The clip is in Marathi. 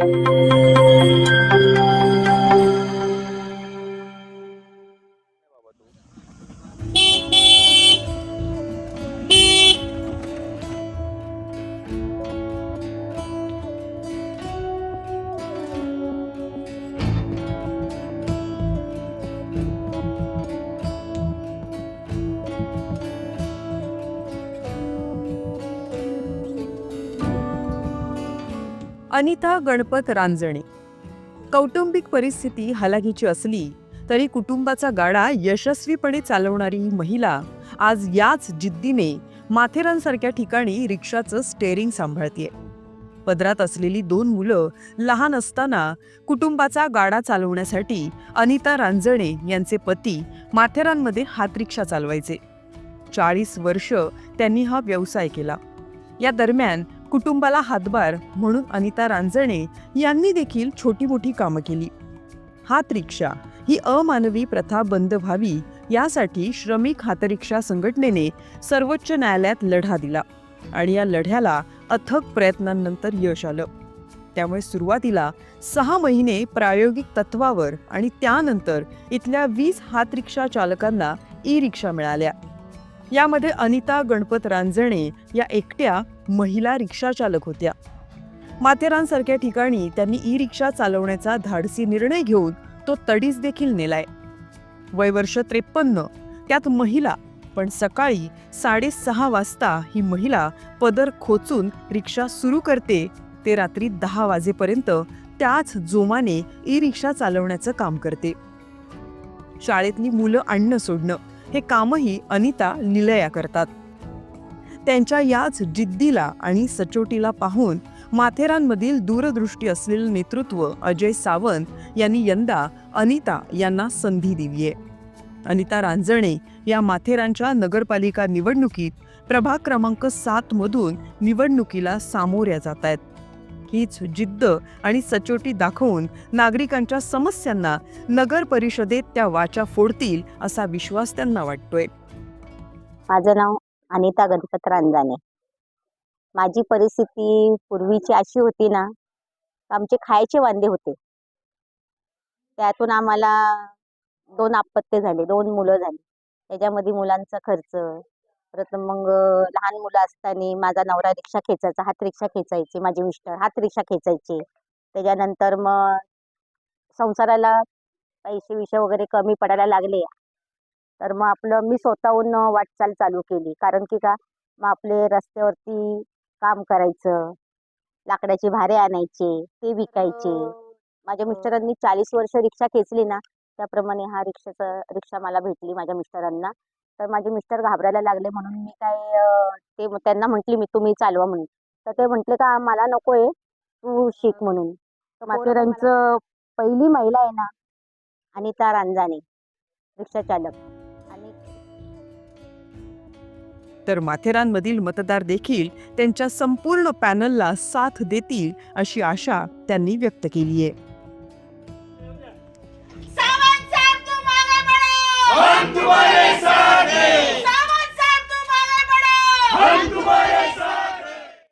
Música अनिता गणपत रांजणे. कौटुंबिक परिस्थिती हलाखीची असली तरी कुटुंबाचा गाडा यशस्वीपणे चालवणारी ही महिला आज याच जिद्दीने माथेरानसारख्या ठिकाणी रिक्षाचं स्टेअरिंग सांभाळतीये. पदरात असलेली दोन मुलं लहान असताना कुटुंबाचा गाडा चालवण्यासाठी अनिता रांजणे यांचे पती माथेरानमध्ये हात रिक्षा चालवायचे. चाळीस वर्ष त्यांनी हा व्यवसाय केला. या दरम्यान कुटुंबाला हातभार म्हणून अनिता रांजणे यांनी देखील छोटी मोठी कामं केली. हात रिक्षा ही अमानवी प्रथा बंद व्हावी यासाठी श्रमिक हातरिक्षा संघटनेने सर्वोच्च न्यायालयात लढा दिला आणि या लढ्याला अथक प्रयत्नांनंतर यश आलं. त्यामुळे सुरुवातीला सहा महिने प्रायोगिक तत्वावर आणि त्यानंतर इथल्या वीस हात रिक्षा चालकांना ई रिक्षा मिळाल्या. यामध्ये अनिता गणपत रांजणे या एकट्या महिला रिक्षाचालक होत्या. माथेरानसारख्या ठिकाणी त्यांनी ई रिक्षा चालवण्याचा धाडसी निर्णय घेऊन तो तडीस देखील नेलाय. वय वर्ष त्रेपन्न त्यात महिला पण सकाळी साडेसहा वाजता ही महिला पदर खोचून रिक्षा सुरू करते ते रात्री दहा वाजेपर्यंत त्याच जोमाने ई रिक्षा चालवण्याचं काम करते. शाळेतली मुलं आणणं सोडणं हे कामही अनिता निलया करतात. त्यांच्या याच जिद्दीला आणि सचोटीला पाहून माथेरानमधील दूरदृष्टी असलेलं नेतृत्व अजय सावंत यांनी यंदा अनिता यांना संधी दिलीये. अनिता रांजणे या माथेरानच्या नगरपालिका निवडणुकीत प्रभाग क्रमांक सात मधून निवडणुकीला सामोऱ्या जात आहेत हीच जिद्द आणि सचोटी दाखवून नागरिकांच्या समस्यांना नगर परिषदेत त्या वाचा फोडतील असा विश्वास त्यांना वाटतोय. माझं नाव अनिता गणपत रांजाने माझी परिस्थिती पूर्वीची अशी होती ना आमचे खायचे वांदे होते. त्यातून आम्हाला दोन आपत्ते झाले दोन मुलं झाली. त्याच्यामध्ये मुलांचा खर्च परत मग लहान मुलं असताना माझा नवरा रिक्षा खेचायचा हात रिक्षा खेचायचे माझे मिस्टर हात रिक्षा खेचायचे. त्याच्यानंतर मग संसाराला पैसे विषय वगैरे कमी पडायला लागले. तर मग आपलं मी स्वतःहून वाटचाल चालू केली. कारण की का मग आपले रस्त्यावरती काम करायचं लाकडाचे भारे आणायचे ते विकायचे. माझ्या मिस्टरांनी चाळीस वर्ष रिक्षा खेचली ना त्याप्रमाणे हा रिक्षाचा रिक्षा मला भेटली माझ्या मिस्टरांना. तर माझे मिस्टर घाबरायला लागले म्हणून मी काय अं, ते त्यांना म्हटली मी तुम्ही चालवा म्हणून. तर ते म्हटले का मला नकोय तू शिक म्हणून. तर माथेरानचं पहिली महिला आहे ना अनिता रांजाणे रिक्षा चालक आणि तर माथेरानमधील मतदार देखील त्यांच्या संपूर्ण पॅनलला साथ देतील अशी आशा त्यांनी व्यक्त केली आहे